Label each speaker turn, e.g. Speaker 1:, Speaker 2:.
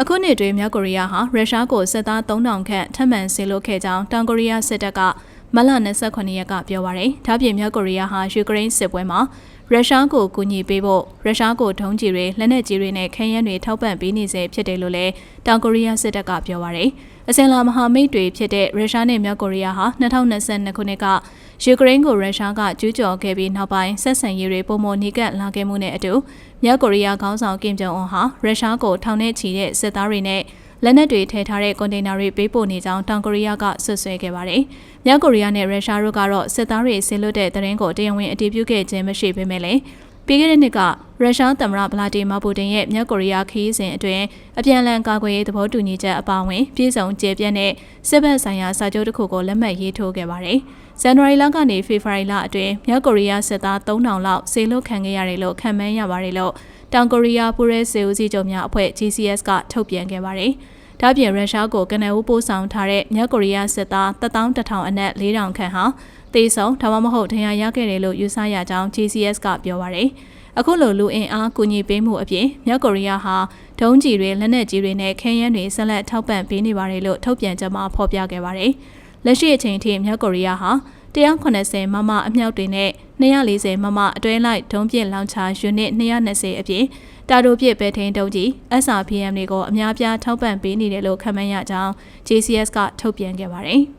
Speaker 1: အခုနှစ်တွင်မြောက်ကိုရီးယားဟာရုရှားကိုစစ်သား3000ခန့်ထပ်မံဆေလွတ်ခဲ့ကြောင်းတောင်ကိုရီးယားစစ်တပ်က မလ29ရက်ကပြောပါရယ်။ဒါပြင်မြောက်ကိုရီးယားဟာယူကရိန်းစစ်ပွဲမှာရုရှားကိုကူညီပေးဖို့ရုရှားကိုထုံးကြီးတွေလက်နက်ကြီးတွေနဲ့ခဲယမ်းတွေထောက်ပံ့ပေးနေစေဖြစ်တယ်လို့လည်းတောင်ကိုရီးယားစစ်တပ်ကပြောပါရယ်။အစင်လာမဟာမိတ်တွေဖြစ်တဲ့ရုရှားနဲ့မြောက်ကိုရီးယားဟာ2022ခုနှစ်ကယူကရိန်းကိုရုရှားကကျူးကျော်ခဲ့ပြီးနောက်ပိုင်းဆက်ဆံရေးတွေပုံမနီကပ်လာခဲ့မှုနဲ့အတူမြောက်ကိုရီးယားခေါင်းဆောင်ကင်ဂျုံအွန်ဟာရုရှားကိုထောင်နဲ့ချီတဲ့စစ်သားတွေနဲ့ လက်နက်တွေထည့်ထားတဲ့ကွန်တိန်နာတွေပေးပို့နေကြောင်းတောင်ကိုရီးယားကဆွဆွဲခဲ့ပါတယ်။မြောက်ကိုရီးယားနဲ့ရုရှားတို့ကတော့စစ်သားတွေဆင်းလွတ်တဲ့တရင်ကိုတရားဝင်အတည်ပြုခဲ့ခြင်းမရှိပေမဲ့လည်းပြီးခဲ့တဲ့နှစ်ကရုရှားသမ္မတဗလာတီမာပူတင်ရဲ့မြောက်ကိုရီးယားခရီးစဉ်အတွင်းအပြန်အလှန်ကာကွယ်ရေးသဘောတူညီချက်အပါအဝင်ပြည်စုံကျေပြန့်တဲ့စစ်ဘက်ဆိုင်ရာစာချုပ်တစ်ခုကိုလက်မှတ်ရေးထိုးခဲ့ပါတယ်။ဇန်နဝါရီလကနေဖေဖော်ဝါရီလအတွင်းမြောက်ကိုရီးယားစစ်သား3000လောက်ဆေလွတ်ခံခဲ့ရတယ်လို့ခန့်မှန်းရပါတယ်လို့ တောင်ကိုရီးယားပူရဲစေဦးစီးချုပ်များအဖွဲ့ GCS ကထုတ်ပြန်ခဲ့ပါတယ်။ဒါပြင်ရုရှားကိုကနအူးပို့ဆောင်ထားတဲ့မြောက်ကိုရီးယားစစ်သား11000အနက်4000ခန့်ဟာတေဆုံဒါမှမဟုတ်ဒဏ်ရာရခဲ့တယ်လို့ယူဆရကြောင်း GCS ကပြောပါရယ်အခုလိုလူအင်အားကူညီပေးမှုအပြင်မြောက်ကိုရီးယားဟာဒုံးကျည်တွေလက်နက်ကြီးတွေနဲ့ခဲယမ်းတွေဆက်လက်ထောက်ပံ့ပေးနေပါတယ်လို့ထုတ်ပြန်ချက်မှာဖော်ပြခဲ့ပါတယ်။လက်ရှိအချိန်ထိမြောက်ကိုရီးယားဟာ 180မမအမြောက်တွေနဲ့240မမအတွဲလိုက်ဒုံးပစ်လောင်ချာယူနစ်220အပြင်တာတိုပစ်ပဲထင်းတုံးကြီး SRPM တွေကိုအများပြားထောက်ပံ့ပေးနေတယ်လို့ခန့်မှန်းရကြောင်း JCS ကထုတ်ပြန်ခဲ့ပါတယ်။